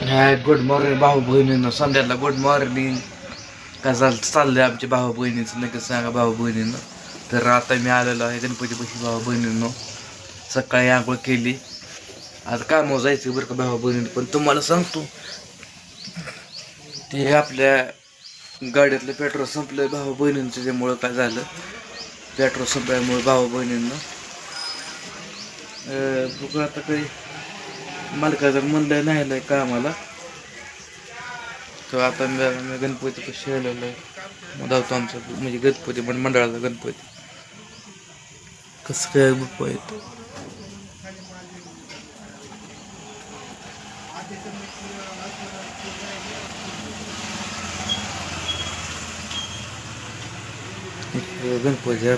Hi good morning भाऊ बहिणींना संध्याला good morning का चाललं चाललंय आमच्या भाऊ बहिणीचं नक्कीच सांगा भाऊ बहिणीनं तर आता मी आलेलो आहे गणपतीपाशी भाऊ बहिणीनं सकाळी आंघोळ केली. आता कामावर जायचं बरं का भाऊ बहिणीनं पण तुम्हाला सांगतो ते आपल्या गाड्यातलं पेट्रोल संपलं भाऊ बहिणींचं त्याच्यामुळं काय झालं? पेट्रोल संपल्यामुळे भाऊ बहिणींना बघू आता काही मालकाचं म्हणलं नाही आलंय कामाला तो तर आता मी गणपती कशी आलेलो आहे. मग धावतो आमचं म्हणजे गणपती पण मंडळाचा गणपती. कसं काय बाप्पा येतो गणपती आहे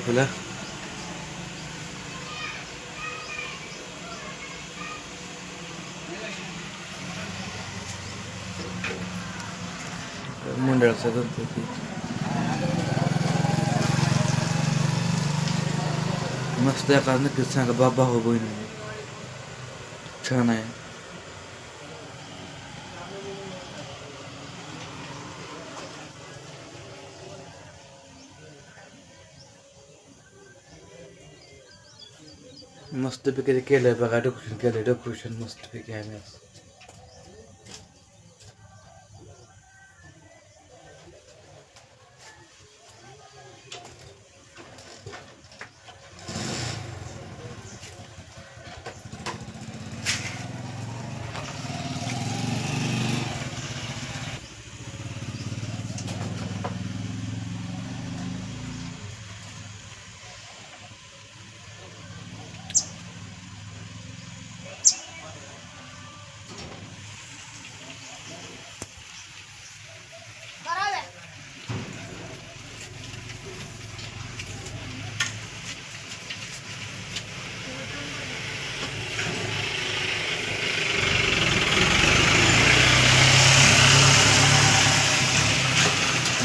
आपला मंडळाचा गणपती मस्त एका नक्कीच सांगा बा भाऊ बहीण. छान आहे. मस्तपैकी ते केलंय बघा डेकोरेशन केलंय डेकोरेशन मस्तपैकी आहे आज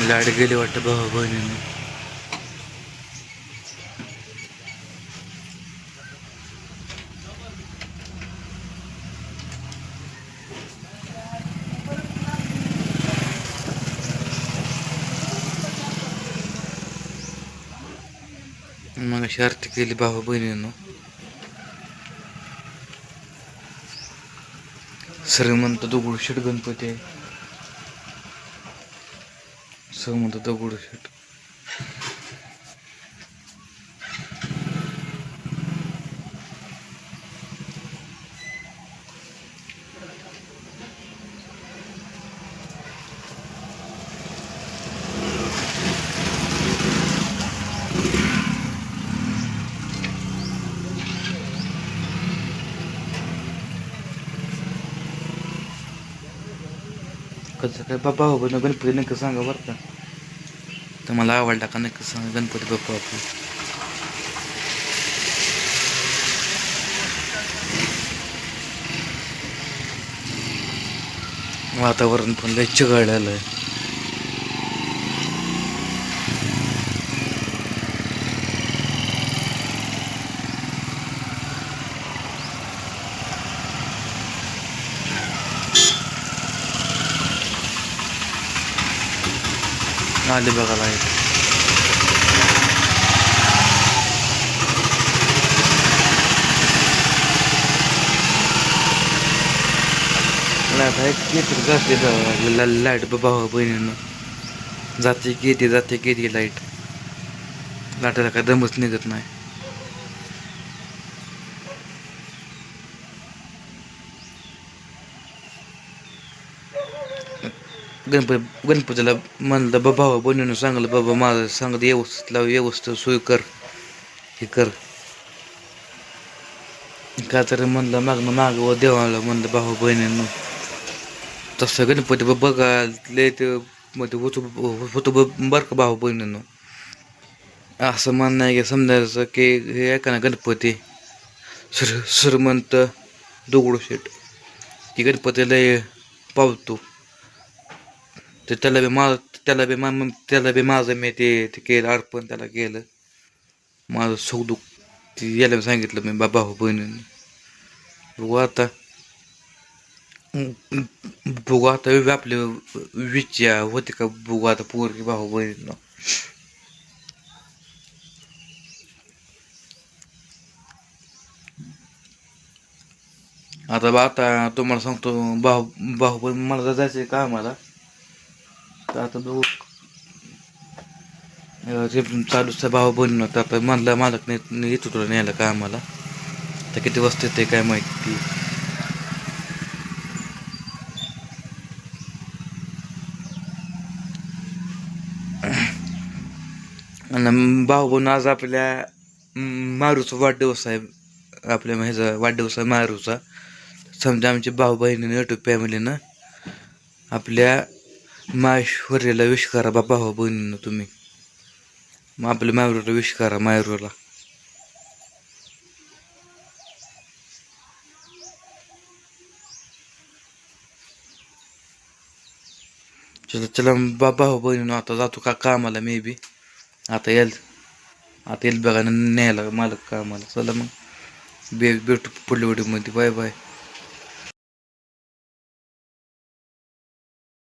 लाड गेले वाटतं भाऊ बहिणींनी मग अशी आरती केली भाऊ बहिणीनं श्रीमंत दगडूशेठ गणपती आहे श्रीमंत दगडूशेठ कसं काय? बाबा हो गणपती नक्की सांगा बरं का? तुम्हाला आवडला का नक्की सांगा गणपती बाप्पा आपला वातावरण पण लय चिघळलेलं आहे. आले बघा लाइट लाइट आहे किती जाते बघा लाइट भाऊ बहिणीनं जाते किती जाते किती लाइट लाटायला काय दमच निघत नाही गणपती गणपतीला म्हणलं बाबा बनवून सांगलं बाबा माझं सांगत व्यवस्थित लाव व्यवस्थित सोय कर हे कर. का तर म्हणलं मागणं माग देवाला म्हणलं भाऊ बहिणीनं तसं गणपती बा बघा लय ते मध्ये होतो होतो बरं का भाऊ बहिणीनं? असं म्हणणं आहे की समजायचं की हे आहे ना गणपती सर श्रीमंत दगडूशेठ की गणपती लय पावतो. तर त्याला बी माझं त्याला बी मा त्याला बी माझं मी ते ते केलं अर्पण त्याला केलं. माझं सुख दुःख ते याला सांगितलं मी बाबा हो बहिणीने. बघू आता. बघू आता आपले विचार होते का? बघू आता पोरगी भाऊ बहिणीनं. आता बा आता तुम्हाला सांगतो भाऊ भाऊ बहीण मला जायचं का मला तर आता बघू. चालूचा भाव चालूच होता भाऊ बहीण आता म्हणलं मालक नाही येत होतो न्यायला का आम्हाला? तर किती वाजता येते काय माहिती? आणि भाऊ आज आपल्या मारूचा वाढदिवस आहे. आपल्या ह्याचा वाढदिवस आहे मारूचा. समजा आमची भाऊ बहिणीनं युट्यूब फॅमिलीनं आपल्या माहेश्वरीला विश करा बा भाऊ हो, बहिणीनं तुम्ही. मग आपल्या मायरूला विश करा मायरूला चला चला बा हो बहिणीनं आता जातो का कामाला मे बी. आता येईल आता येईल बघा न्यायला मालक कामाला. चला मग. बे भेटू पुढल्या व्हिडिओमध्ये. Bye bye.